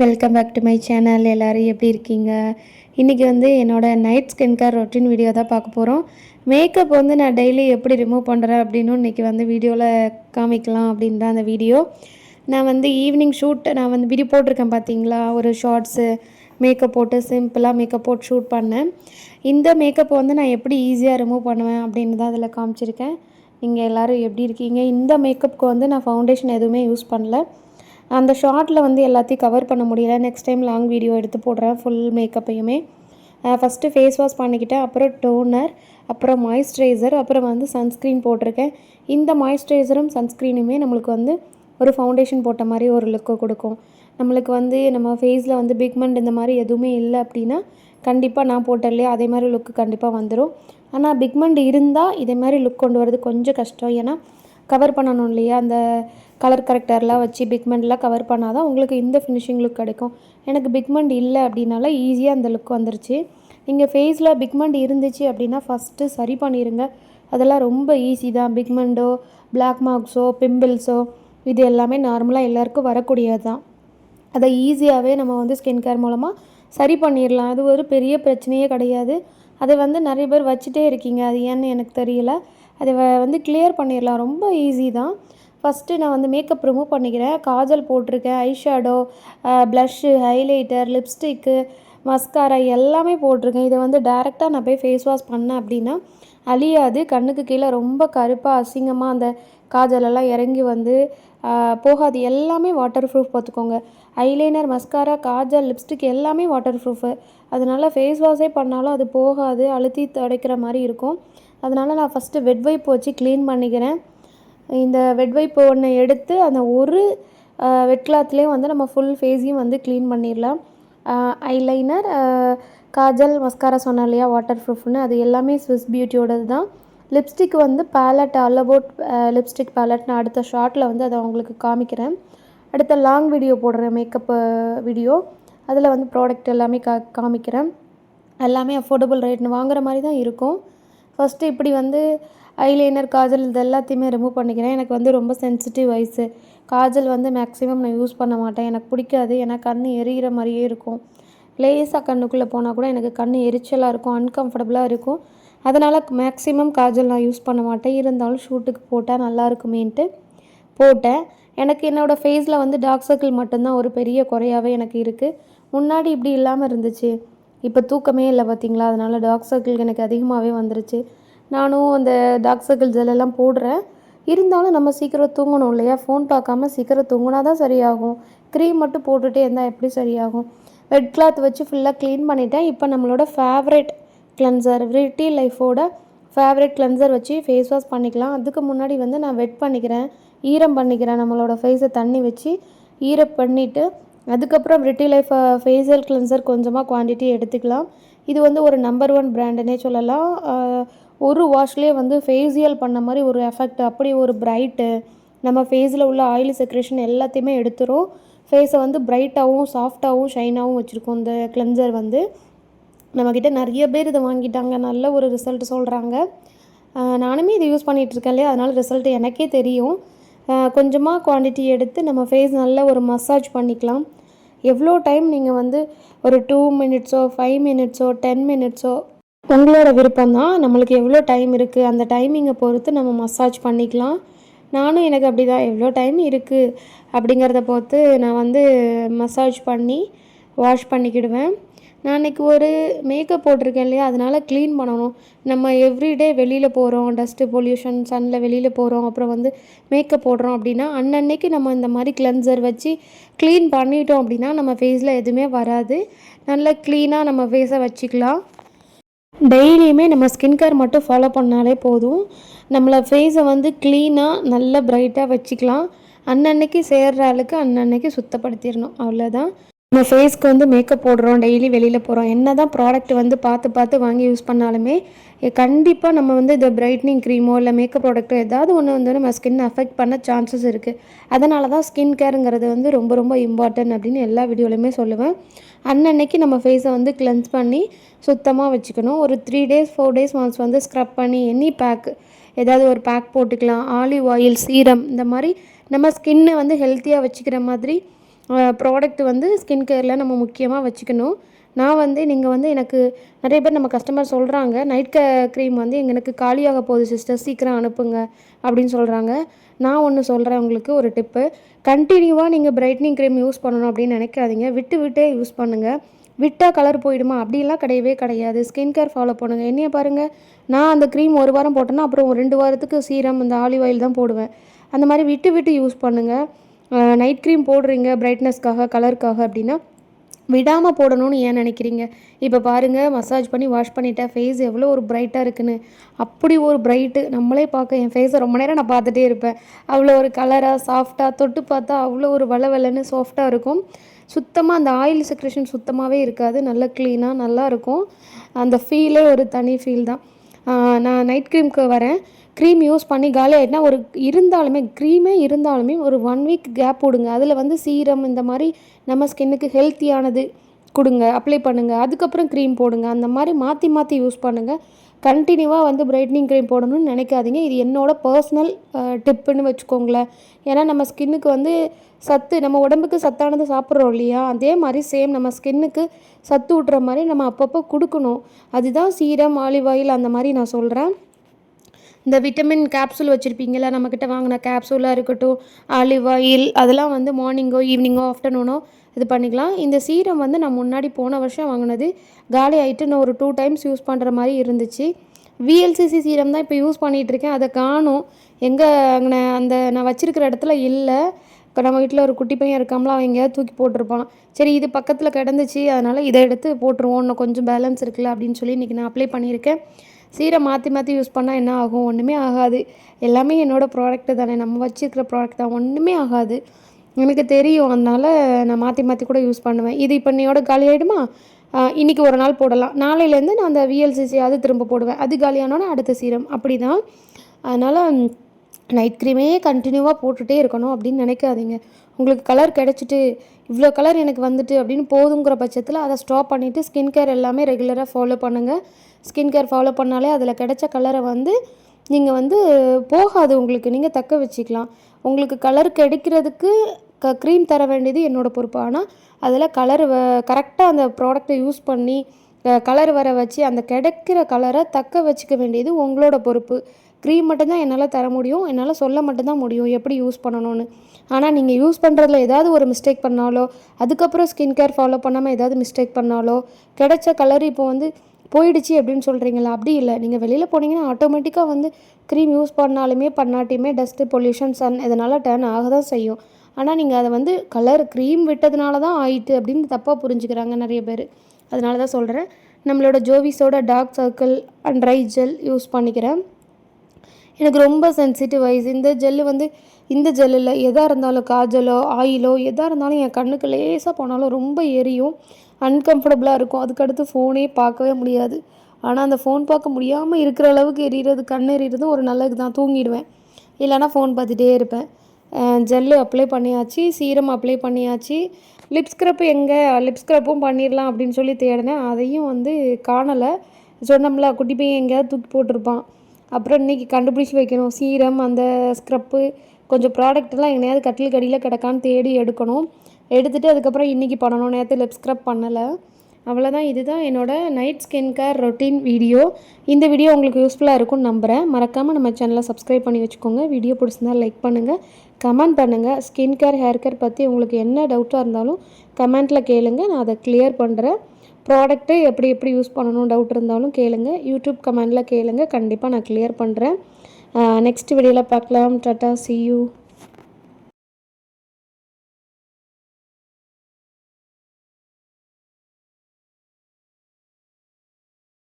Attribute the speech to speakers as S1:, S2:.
S1: Welcome back to my channel. எல்லோரும் எப்படி இருக்கீங்க? இன்றைக்கி வந்து என்னோடய night skin care routine video தான் பார்க்க போகிறோம் மேக்கப் வந்து நான் டெய்லி எப்படி ரிமூவ் பண்ணுறேன் அப்படின்னு இன்றைக்கி வந்து வீடியோவில் காமிக்கலாம் அப்படின்னு தான் அந்த வீடியோ. நான் வந்து ஈவினிங் ஷூட் நான் வந்து வீடியோ போட்டிருக்கேன் பார்த்தீங்களா ஒரு ஷார்ட்ஸு மேக்கப் போட்டு சிம்பிளாக மேக்கப் போட்டு ஷூட் பண்ணேன். இந்த மேக்கப்பை வந்து நான் எப்படி ஈஸியாக ரிமூவ் பண்ணுவேன் அப்படின்னு தான் அதில் காமிச்சிருக்கேன். நீங்கள் எல்லோரும் எப்படி இருக்கீங்க? இந்த மேக்கப்புக்கு வந்து நான் ஃபவுண்டேஷன் எதுவுமே யூஸ் பண்ணல. அந்த ஷார்ட்டில் வந்து எல்லாத்தையும் கவர் பண்ண முடியல. நெக்ஸ்ட் டைம் லாங் வீடியோ எடுத்து போடுறேன். ஃபுல் மேக்கப்பையுமே ஃபஸ்ட்டு ஃபேஸ் வாஷ் பண்ணிக்கிட்டேன். அப்புறம் டோனர் அப்புறம் மாய்ஸ்சரைசர் அப்புறம் வந்து சன்ஸ்க்ரீன் போட்டிருக்கேன். இந்த மாய்ஸ்சரைசரும் சன்ஸ்க்ரீனுமே நம்மளுக்கு வந்து ஒரு ஃபவுண்டேஷன் போட்ட மாதிரி ஒரு லுக்கை கொடுக்கும். நம்மளுக்கு வந்து நம்ம ஃபேஸில் வந்து பிக்மெண்ட் இந்த மாதிரி எதுவுமே இல்லை அப்படின்னா கண்டிப்பாக நான் போட்டலையே அதே மாதிரி லுக்கு கண்டிப்பாக வந்துடும் ஆனால் பிக்மெண்ட் இருந்தால் இதே மாதிரி லுக் கொண்டு வரது கொஞ்சம் கஷ்டம். ஏன்னா கவர் பண்ணணும் இல்லையா? அந்த கலர் கரெக்டர்லாம் வச்சு பிக்மெண்ட்லாம் கவர் பண்ணால் தான் உங்களுக்கு இந்த ஃபினிஷிங் லுக் கிடைக்கும். எனக்கு பிக்மெண்ட் இல்லை அப்படின்னால ஈஸியாக அந்த லுக் வந்துருச்சு. நீங்கள் ஃபேஸில் பிக்மெண்ட் இருந்துச்சு அப்படின்னா ஃபஸ்ட்டு சரி பண்ணிடுங்க அதெல்லாம் ரொம்ப ஈஸி தான். பிக்மெண்டோ பிளாக் மார்க்ஸோ பிம்பிள்ஸோ இது எல்லாமே நார்மலாக எல்லாருக்கும் வரக்கூடியது தான். அதை ஈஸியாகவே நம்ம வந்து ஸ்கின் கேர் மூலமாக சரி பண்ணிடலாம் அது ஒரு பெரிய பிரச்சனையே கிடையாது. அதை வந்து நிறைய பேர் வச்சுட்டே இருக்கீங்க. அது ஏன்னு எனக்கு தெரியல. அதை வந்து கிளியர் பண்ணிடலாம். ரொம்ப ஈஸி தான். ஃபஸ்ட்டு நான் வந்து மேக்கப் ரிமூவ் பண்ணிக்கிறேன். காஜல் போட்டிருக்கேன். Eyeshadow blush highlighter lipstick mascara எல்லாமே போட்டிருக்கேன். இதை வந்து டேரெக்டாக நான் போய் ஃபேஸ் வாஷ் பண்ணேன் அப்படின்னா அழியாது. கண்ணுக்கு கீழே ரொம்ப கருப்பாக அசிங்கமாக அந்த காஜலெல்லாம் இறங்கி வந்து போகாது. எல்லாமே வாட்டர் ப்ரூஃப் பார்த்துக்கோங்க. ஐலைனர் மஸ்காரா காஜல் லிப்ஸ்டிக் எல்லாமே வாட்டர் ப்ரூஃபு அதனால் ஃபேஸ் வாஷே பண்ணாலும் அது போகாது. அழுத்தி துடைக்கிற மாதிரி இருக்கும். அதனால் நான் ஃபஸ்ட்டு வெட் வைப் வச்சு க்ளீன் பண்ணிக்கிறேன். இந்த வெட் வைப் ஒன்று எடுத்து அந்த ஒரு வெட் கிளாத்லேயே வந்து நம்ம ஃபுல் ஃபேஸையும் வந்து க்ளீன் பண்ணிடலாம். ஐலைனர் காஜல் மஸ்காரா சொன்னோம் இல்லையா வாட்டர் ப்ரூஃப்னு அது எல்லாமே ஸ்விஸ் பியூட்டியோடது தான் லிப்ஸ்டிக் வந்து palette all about lipstick palette நான் அடுத்த ஷார்ட்டில் வந்து அதை உங்களுக்கு காமிக்கிறேன். அடுத்த லாங் வீடியோ போடுறேன் மேக்கப்பு வீடியோ அதில் வந்து ப்ராடக்ட் எல்லாமே கா காமிக்கிறேன். எல்லாமே அஃபோர்டபுள் ரேட்னு வாங்குற மாதிரி தான் இருக்கும். ஃபஸ்ட்டு இப்படி வந்து ஐலைனர் காஜல் இது எல்லாத்தையுமே ரிமூவ் பண்ணிக்கிறேன். எனக்கு வந்து ரொம்ப சென்சிட்டிவ் வயசு காஜல் வந்து மேக்ஸிமம் நான் யூஸ் பண்ண மாட்டேன். எனக்கு பிடிக்காது. ஏன்னா கண் எரிகிற மாதிரியே இருக்கும். லேசாக கண்ணுக்குள்ளே போனால் கூட எனக்கு கண் எரிச்சலாக இருக்கும் அன்கம்ஃபர்டபுளாக இருக்கும். அதனால் மேக்ஸிமம் காஜல் நான் யூஸ் பண்ண மாட்டேன். இருந்தாலும் ஷூட்டுக்கு போட்டால் நல்லா இருக்குமேன்ட்டு போட்டேன். எனக்கு என்னோடய ஃபேஸில் வந்து டார்க் சர்க்கிள் மட்டும்தான் ஒரு பெரிய குறையாகவே எனக்கு இருக்குது முன்னாடி இப்படி இல்லாமல் இருந்துச்சு. இப்போ தூக்கமே இல்லை பார்த்தீங்களா அதனால் டார்க் சர்க்கிள் எனக்கு அதிகமாகவே வந்துருச்சு. நானும் அந்த டார்க் சர்க்கிள் ஜெல்லெல்லாம் போடுறேன். இருந்தாலும் நம்ம சீக்கிரம் தூங்கணும் இல்லையா? ஃபோன் பார்க்காம சீக்கிரம் தூங்கினா தான் சரியாகும். க்ரீம் மட்டும் போட்டுகிட்டே இருந்தால் எப்படி சரியாகும்? ரெட் கிளாத் வச்சு ஃபுல்லாக க்ளீன் பண்ணிட்டேன். இப்போ நம்மளோட ஃபேவரட் கிளன்சர் விரிட்டி லைஃபோட ஃபேவரட் கிளன்சர் வச்சு ஃபேஸ் வாஷ் பண்ணிக்கலாம். அதுக்கு முன்னாடி வந்து நான் வெட் பண்ணிக்கிறேன் ஈரம் பண்ணிக்கிறேன் நம்மளோட ஃபேஸை தண்ணி வச்சு ஈரம் பண்ணிவிட்டு அதுக்கப்புறம் ரிட்டி லைஃப் ஃபேஷியல் கிளென்சர் கொஞ்சமாக குவான்டிட்டி எடுத்துக்கலாம். இது வந்து ஒரு நம்பர் ஒன் பிராண்டுனே சொல்லலாம். ஒரு வாஷ்லேயே வந்து ஃபேஷியல் பண்ண மாதிரி ஒரு எஃபெக்ட் அப்படி ஒரு பிரைட்டு நம்ம ஃபேஸில் உள்ள ஆயில் செக்ரேஷன் எல்லாத்தையுமே எடுத்துரும். ஃபேஸை வந்து பிரைட்டாகவும் சாஃப்டாகவும் ஷைனாகவும் வச்சுருக்கோம் இந்த கிளென்சர் வந்து. நம்மக்கிட்ட நிறைய பேர் இதை வாங்கிட்டாங்க. நல்ல ஒரு ரிசல்ட் சொல்கிறாங்க நானுமே இதை யூஸ் பண்ணிகிட்ருக்கேன் இல்லையா? அதனால் ரிசல்ட் எனக்கே தெரியும். கொஞ்சமாக குவான்டிட்டி எடுத்து நம்ம ஃபேஸ் நல்ல ஒரு மசாஜ் பண்ணிக்கலாம். எவ்வளோ டைம் நீங்கள் வந்து ஒரு டூ மினிட்ஸோ ஃபைவ் மினிட்ஸோ டென் மினிட்ஸோ உங்களோட விருப்பம் தான் நம்மளுக்கு எவ்வளோ டைம் இருக்குது அந்த டைமிங்கை பொறுத்து நம்ம மசாஜ் பண்ணிக்கலாம். நானும் எனக்கு அப்படி தான் எவ்வளோ டைம் இருக்குது அப்படிங்கிறத பொறுத்து நான் வந்து மசாஜ் பண்ணி வாஷ் பண்ணிக்கிடுவேன். நான் அன்றைக்கி ஒரு மேக்கப் போட்டிருக்கேன் இல்லையா? அதனால் க்ளீன் பண்ணணும். நம்ம எவ்ரிடே வெளியில் போகிறோம் டஸ்ட்டு பொல்யூஷன் சன்னில் வெளியில் போகிறோம் அப்புறம் வந்து மேக்கப் போடுறோம் அப்படின்னா அன்னன்னைக்கு நம்ம இந்த மாதிரி கிளென்சர் வச்சு க்ளீன் பண்ணிட்டோம் அப்படின்னா நம்ம ஃபேஸில் எதுவுமே வராது. நல்லா க்ளீனாக நம்ம ஃபேஸை வச்சுக்கலாம். டெய்லியுமே நம்ம ஸ்கின் கேர் மட்டும் ஃபாலோ பண்ணாலே போதும். நம்மளை ஃபேஸை வந்து க்ளீனாக நல்லா ப்ரைட்டாக வச்சுக்கலாம். அன்னன்னைக்கு சேர்கிற ஆளுக்கு அன்னன்னைக்கு சுத்தப்படுத்திடணும். அவ்வளோதான் நம்ம ஃபேஸ்க்கு வந்து மேக்கப் போடுறோம் டெய்லி வெளியில் போகிறோம் என்ன தான் ப்ராடக்ட் வந்து பார்த்து பார்த்து வாங்கி யூஸ் பண்ணாலுமே கண்டிப்பாக நம்ம வந்து இந்த பிரைட்னிங் க்ரீமோ இல்லை மேக்கப் ப்ராடக்ட்டோ ஏதாவது ஒன்று வந்து நம்ம ஸ்கின் அஃபெக்ட் பண்ண சான்சஸ் இருக்குது அதனால தான் ஸ்கின் கேருங்கிறது வந்து ரொம்ப ரொம்ப இம்பார்ட்டன்ட் அப்படின்னு எல்லா வீடியோலையுமே சொல்லுவேன். அன்னன்னைக்கு நம்ம ஃபேஸை வந்து கிளென்ஸ் பண்ணி சுத்தமாக வச்சுக்கணும். ஒரு three days four days once வந்து ஸ்க்ரப் பண்ணி எனி பேக் ஏதாவது ஒரு பேக் போட்டுக்கலாம். ஆலிவ் ஆயில் சீரம் இந்த மாதிரி நம்ம ஸ்கின்னை வந்து ஹெல்த்தியாக வச்சுக்கிற மாதிரி ப்ராடக்ட் வந்து ஸ்கின் கேரில் நம்ம முக்கியமாக வச்சுக்கணும். நான் வந்து நீங்கள் வந்து எனக்கு நிறைய பேர் நம்ம கஸ்டமர் சொல்கிறாங்க நைட் க க்ரீம் வந்து எனக்கு காலியாக போகுது சிஸ்டர் சீக்கிரம் அனுப்புங்க அப்படின்னு சொல்கிறாங்க நான் ஒன்று சொல்கிறேன் உங்களுக்கு ஒரு டிப்பு கண்டினியூவாக நீங்கள் பிரைட்னிங் க்ரீம் யூஸ் பண்ணணும் அப்படின்னு நினைக்காதீங்க. விட்டு விட்டே யூஸ் பண்ணுங்கள் விட்டால் கலர் போயிடுமா? அப்படிலாம் கிடையவே கிடையாது. ஸ்கின் கேர் ஃபாலோ பண்ணுங்கள் என்னைய பாருங்கள் நான் அந்த க்ரீம் ஒரு வாரம் போட்டேன்னா அப்புறம் ஒரு ரெண்டு வாரத்துக்கு சீரம் இந்த ஆலிவ் ஆயில் தான் போடுவேன். அந்த மாதிரி விட்டு விட்டு யூஸ் பண்ணுங்கள் நைட் க்ரீம் போடுறீங்க பிரைட்னஸ்க்காக கலருக்காக அப்படின்னா விடாமல் போடணும்னு ஏன் நினைக்கிறீங்க? இப்போ பாருங்கள் மசாஜ் பண்ணி வாஷ் பண்ணிட்டேன் ஃபேஸ் எவ்வளோ ஒரு பிரைட்டாக இருக்குன்னு. அப்படி ஒரு பிரைட்டு நம்மளே பார்க்க என் ஃபேஸை ரொம்ப நேரம் நான் பார்த்துட்டே இருப்பேன். அவ்வளோ ஒரு கலராக சாஃப்டாக தொட்டு பார்த்தா அவ்வளோ ஒரு வள வளன்னு சாஃப்டாக இருக்கும். சுத்தமாக அந்த ஆயில் செக்ரேஷன் சுத்தமாகவே இருக்காது. நல்லா க்ளீனாக நல்லாயிருக்கும் அந்த ஃபீலே ஒரு தனி ஃபீல் தான். நான் நைட் க்ரீம்க்கு வரேன். க்ரீம் யூஸ் பண்ணி காலி ஆகிட்டுனா ஒரு இருந்தாலுமே க்ரீமே இருந்தாலுமே ஒரு ஒன் வீக் கேப் விடுங்க அதில் வந்து சீரம் இந்த மாதிரி நம்ம ஸ்கின்னுக்கு ஹெல்த்தியானது கொடுங்க அப்ளை பண்ணுங்கள் அதுக்கப்புறம் க்ரீம் போடுங்க. அந்த மாதிரி மாற்றி மாற்றி யூஸ் பண்ணுங்கள் கண்டினியூவாக வந்து பிரைட்னிங் க்ரீம் போடணும்னு நினைக்காதீங்க. இது என்னோடய பர்சனல் டிப்புன்னு வச்சுக்கோங்களேன். ஏன்னா நம்ம ஸ்கின்னுக்கு வந்து சத்து நம்ம உடம்புக்கு சத்தானது சாப்பிட்றோம் இல்லையா? அதே மாதிரி சேம் நம்ம ஸ்கின்னுக்கு சத்து விட்ற மாதிரி நம்ம அப்பப்போ கொடுக்கணும். அதுதான் சீரம் ஆலிவ் ஆயில் அந்த மாதிரி நான் சொல்கிறேன் இந்த விட்டமின் கேப்சூல் வச்சுருப்பீங்களா நம்மக்கிட்ட வாங்கின கேப்சூலாக இருக்கட்டும் ஆலிவ் ஆயில் அதெல்லாம் வந்து மார்னிங்கோ ஈவினிங்கோ ஆஃப்டர்நூனோ இது பண்ணிக்கலாம். இந்த சீரம் வந்து நான் முன்னாடி போன வருஷம் வாங்கினது. காலி ஆகிட்டு நான் ஒரு டூ டைம்ஸ் யூஸ் பண்ணுற மாதிரி இருந்துச்சு. விஎல்சிசி சீரம் தான் இப்போ யூஸ் பண்ணிகிட்ருக்கேன் அதை காணும். எங்கே அங்கே அந்த நான் வச்சுருக்கிற இடத்துல இல்லை. இப்போ நம்ம வீட்டில் ஒரு குட்டி பையன் இருக்காமல அவன் எங்கேயாவது தூக்கி போட்டிருப்பான். சரி இது பக்கத்தில் கிடந்துச்சு அதனால் இதை எடுத்து போட்டுருவோம். இன்னும் கொஞ்சம் பேலன்ஸ் இருக்குல்ல அப்படின்னு சொல்லி இன்றைக்கி நான் அப்ளை பண்ணியிருக்கேன். சீரை மாற்றி மாற்றி யூஸ் பண்ணால் என்ன ஆகும்? ஒன்றுமே ஆகாது. எல்லாமே என்னோடய ப்ராடக்ட்டு தானே. நம்ம வச்சுருக்கிற ப்ராடக்ட் தான். ஒன்றுமே ஆகாது. எனக்கு தெரியும். அதனால் நான் மாற்றி மாற்றி கூட யூஸ் பண்ணுவேன். இது இப்போ என்னையோட காலி ஆகிடுமா இன்றைக்கி ஒரு நாள் போடலாம். நாளையிலேருந்து நான் அந்த விஎல்சிசி அது திரும்ப போடுவேன். அது காலியானோன்னா அடுத்த சீரம். அப்படி தான் அதனால் நைட் க்ரீமே கண்டினியூவாக போட்டுகிட்டே இருக்கணும் அப்படின்னு நினைக்காதீங்க. உங்களுக்கு கலர் கிடச்சிட்டு இவ்வளோ கலர் எனக்கு வந்துட்டு அப்படின்னு போதுங்கிற பட்சத்தில் அதை ஸ்டாப் பண்ணிவிட்டு ஸ்கின் கேர் எல்லாமே ரெகுலராக ஃபாலோ பண்ணுங்கள் ஸ்கின் கேர் ஃபாலோ பண்ணாலே அதில் கிடைச்ச கலரை வந்து நீங்கள் வந்து போகாது உங்களுக்கு. நீங்கள் தக்க வச்சுக்கலாம். உங்களுக்கு கலர் கிடைக்கிறதுக்கு க க்ரீம் தர வேண்டியது என்னோடய பொறுப்பு. ஆனால் அதில் கலர் வ கரெக்டாக அந்த ப்ராடக்டை யூஸ் பண்ணி கலர் வர வச்சு அந்த கிடைக்கிற கலரை தக்க வச்சுக்க வேண்டியது உங்களோட பொறுப்பு. க்ரீம் மட்டும்தான் என்னால் தர முடியும். என்னால் சொல்ல மட்டும்தான் முடியும். எப்படி யூஸ் பண்ணணும்னு. ஆனால் நீங்கள் யூஸ் பண்ணுறதுல ஏதாவது ஒரு மிஸ்டேக் பண்ணாலோ அதுக்கப்புறம் ஸ்கின் கேர் ஃபாலோ பண்ணாமல் ஏதாவது மிஸ்டேக் பண்ணாலோ கிடைச்ச கலர் இப்போ வந்து போயிடுச்சு அப்படின்னு சொல்கிறீங்களா அப்படி இல்லை. நீங்கள் வெளியில் போனீங்கன்னா ஆட்டோமேட்டிக்காக வந்து க்ரீம் யூஸ் பண்ணாலுமே பண்ணாட்டியுமே டஸ்ட்டு பொல்யூஷன் சன் இதனால் டேர்ன் ஆக தான் செய்யும். ஆனால் நீங்கள் அதை வந்து கலர் க்ரீம் விட்டதுனால தான் ஆயிட்டு அப்படின்னு தப்பாக புரிஞ்சுக்கிறாங்க நிறைய பேர். அதனால தான் சொல்கிறேன் நம்மளோட ஜோவிஸோட dark circle and dry gel use பண்ணிக்கிறேன். எனக்கு ரொம்ப சென்சிட்டிவ் ஐஸ் இந்த ஜெல்லு வந்து இந்த ஜெல்லில் எதாக இருந்தாலும் காஜலோ ஆயிலோ எதாக இருந்தாலும் என் கண்ணுக்கு லேசாக போனாலும் ரொம்ப எரியும். அன்கம்ஃபர்டபுளாக இருக்கும். அதுக்கடுத்து ஃபோனே பார்க்கவே முடியாது. ஆனால் அந்த ஃபோன் பார்க்க முடியாமல் இருக்கிற அளவுக்கு எரியறது கண் எறிகிறது ஒரு நல்லது தான். தூங்கிடுவேன். இல்லைனா ஃபோன் பார்த்துட்டே இருப்பேன். ஜெல்லு அப்ளை பண்ணியாச்சு சீரம் அப்ளை பண்ணியாச்சு. லிப் ஸ்க்ரப் எங்கே லிப் ஸ்க்ரப்பும் பண்ணிடலாம் அப்படின்னு சொல்லி தேடினேன். அதையும் வந்து காணலை. சொன்னோம்ல குட்டி பையன் எங்கேயாவது தூக்கி போட்டிருப்பான். அப்புறம் இன்றைக்கி கண்டுபிடிச்சி வைக்கணும். சீரம் அந்த ஸ்க்ரப்பு கொஞ்சம் ப்ராடக்ட்லாம் எங்கேயாவது கட்டில் கடியில் கிடக்கான்னு தேடி எடுக்கணும். எடுத்துகிட்டு அதுக்கப்புறம் இன்றைக்கி பண்ணணும். நேற்று லிப் ஸ்க்ரப் பண்ணலை. அவ்வளோதான் இதுதான் என்னோடய night skin care routine video இந்த வீடியோ உங்களுக்கு யூஸ்ஃபுல்லாக இருக்கும்னு நம்புகிறேன் மறக்காமல் நம்ம சேனலை சப்ஸ்கிரைப் பண்ணி வச்சுக்கோங்க. வீடியோ பிடிச்சிருந்தால் லைக் பண்ணுங்கள் கமெண்ட் பண்ணுங்கள் ஸ்கின் கேர் ஹேர் கேர் பற்றி உங்களுக்கு என்ன டவுட்டாக இருந்தாலும் கமெண்ட்டில் கேளுங்கள் நான் அதை கிளியர் பண்ணுறேன் ப்ராடக்ட்டு எப்படி எப்படி யூஸ் பண்ணணும் டவுட் இருந்தாலும் கேளுங்க. யூடியூப் கமெண்டில் கேளுங்க. கண்டிப்பாக நான் கிளியர் பண்ணுறேன் நெக்ஸ்ட் வீடியோவில் பார்க்கலாம். Tata C you